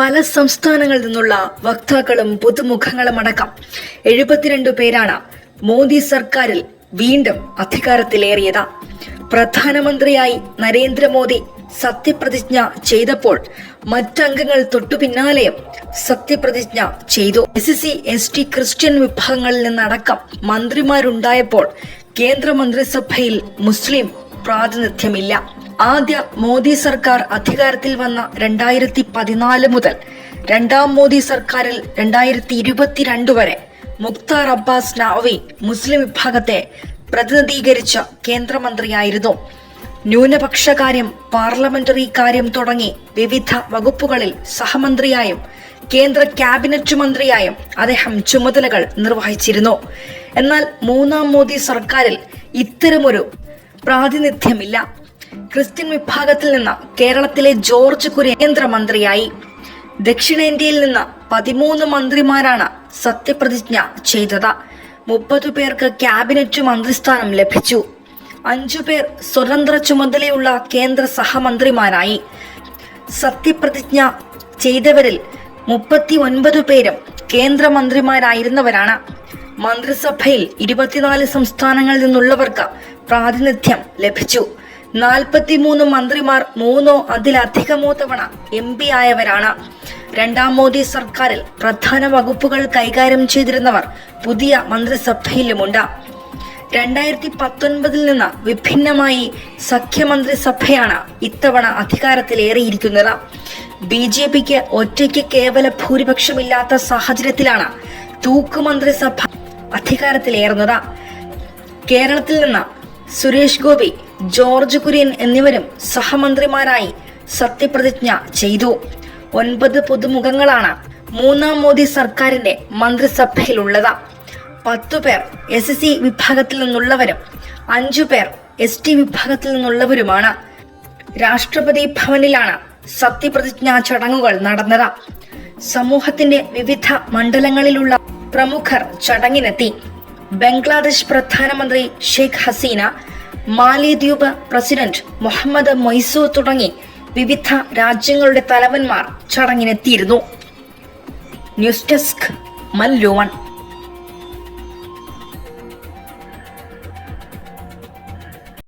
പല സംസ്ഥാനങ്ങളിൽ നിന്നുള്ള വക്താക്കളും പുതുമുഖങ്ങളും അടക്കം. എഴുപത്തിരണ്ട് പേരാണ് മോദി സർക്കാരിൽ വീണ്ടും അധികാരത്തിലേറിയത്. പ്രധാനമന്ത്രിയായി നരേന്ദ്രമോദി സത്യപ്രതിജ്ഞ ചെയ്തപ്പോൾ മറ്റംഗങ്ങൾ തൊട്ടു പിന്നാലെയും സത്യപ്രതിജ്ഞ ചെയ്തു. S C S T Christian വിഭാഗങ്ങളിൽ നിന്നടക്കം മന്ത്രിമാരുണ്ടായപ്പോൾ കേന്ദ്രമന്ത്രിസഭയിൽ മുസ്ലിം പ്രാതിനിധ്യമില്ല. ആദ്യ മോദി സർക്കാർ അധികാരത്തിൽ വന്ന രണ്ടായിരത്തി പതിനാല് മുതൽ രണ്ടാം മോദി സർക്കാരിൽ രണ്ടായിരത്തി ഇരുപത്തിരണ്ട് വരെ മുക്താർ അബ്ബാസ് നവി മുസ്ലിം വിഭാഗത്തെ പ്രതിനിധീകരിച്ച കേന്ദ്രമന്ത്രിയായിരുന്നു. ന്യൂനപക്ഷകാര്യം പാർലമെന്ററി കാര്യം തുടങ്ങി വിവിധ വകുപ്പുകളിൽ സഹമന്ത്രിയായും കേന്ദ്ര ക്യാബിനറ്റ് മന്ത്രിയായും അദ്ദേഹം ചുമതലകൾ നിർവഹിച്ചിരുന്നു. എന്നാൽ മൂന്നാം മോദി സർക്കാരിൽ ഇത്തരമൊരു പ്രാതിനിധ്യമില്ല. ക്രിസ്ത്യൻ വിഭാഗത്തിൽ നിന്ന് കേരളത്തിലെ ജോർജ് കുര്യൻ കേന്ദ്രമന്ത്രിയായി. ദക്ഷിണേന്ത്യയിൽ നിന്ന് പതിമൂന്ന് മന്ത്രിമാരാണ് സത്യപ്രതിജ്ഞ ചെയ്തത്. മുപ്പത് പേർക്ക് ക്യാബിനറ്റ് മന്ത്രിസ്ഥാനം ലഭിച്ചു. അഞ്ചു പേർ സ്വതന്ത്ര ചുമതലയുള്ള കേന്ദ്ര സഹമന്ത്രിമാരായി. സത്യപ്രതിജ്ഞ ചെയ്തവരിൽ മുപ്പത്തി ഒൻപത് പേരും കേന്ദ്രമന്ത്രിമാരായിരുന്നവരാണ്. മന്ത്രിസഭയിൽ ഇരുപത്തിനാല് സംസ്ഥാനങ്ങളിൽ നിന്നുള്ളവർക്ക് പ്രാതിനിധ്യം ലഭിച്ചു. നാൽപ്പത്തിമൂന്ന് മന്ത്രിമാർ മൂന്നോ അതിലധികമോ തവണ എം പി ആയവരാണ്. രണ്ടാം മോദി സർക്കാരിൽ പ്രധാന വകുപ്പുകൾ കൈകാര്യം ചെയ്തിരുന്നവർ പുതിയ മന്ത്രിസഭയിലുമുണ്ട്. രണ്ടായിരത്തി പത്തൊൻപതിൽ നിന്ന് വിഭിന്നമായി സഖ്യമന്ത്രിസഭയാണ് ഇത്തവണ അധികാരത്തിലേറിയിരിക്കുന്നത്. ബി ജെ പിക്ക് ഒറ്റയ്ക്ക് കേവല ഭൂരിപക്ഷമില്ലാത്ത സാഹചര്യത്തിലാണ് തൂക്കുമന്ത്രിസഭ അധികാരത്തിലേറുന്നത്. കേരളത്തിൽ നിന്ന് സുരേഷ് ഗോപി ജോർജ് കുര്യൻ എന്നിവരും സഹമന്ത്രിമാരായി സത്യപ്രതിജ്ഞ ചെയ്തു. ഒൻപത് പുതുമുഖങ്ങളാണ് മൂന്നാം മോദി സർക്കാരിന്റെ മന്ത്രിസഭയിലുള്ളത്. പത്തു പേർ എസ് സി വിഭാഗത്തിൽ നിന്നുള്ളവരും അഞ്ചു പേർ എസ് ടി വിഭാഗത്തിൽ നിന്നുള്ളവരുമാണ്. രാഷ്ട്രപതി ഭവനിലാണ് സത്യപ്രതിജ്ഞാ ചടങ്ങുകൾ നടന്നത്. സമൂഹത്തിന്റെ വിവിധ മണ്ഡലങ്ങളിലുള്ള പ്രമുഖർ ചടങ്ങിനെത്തി. ബംഗ്ലാദേശ് പ്രധാനമന്ത്രി ഷെയ്ഖ് ഹസീന മാലിദ്വീപ് പ്രസിഡന്റ് മുഹമ്മദ് മൊയ്സു തുടങ്ങി വിവിധ രാജ്യങ്ങളുടെ തലവന്മാർ ചടങ്ങിനെത്തിയിരുന്നു. News desk Mallu one.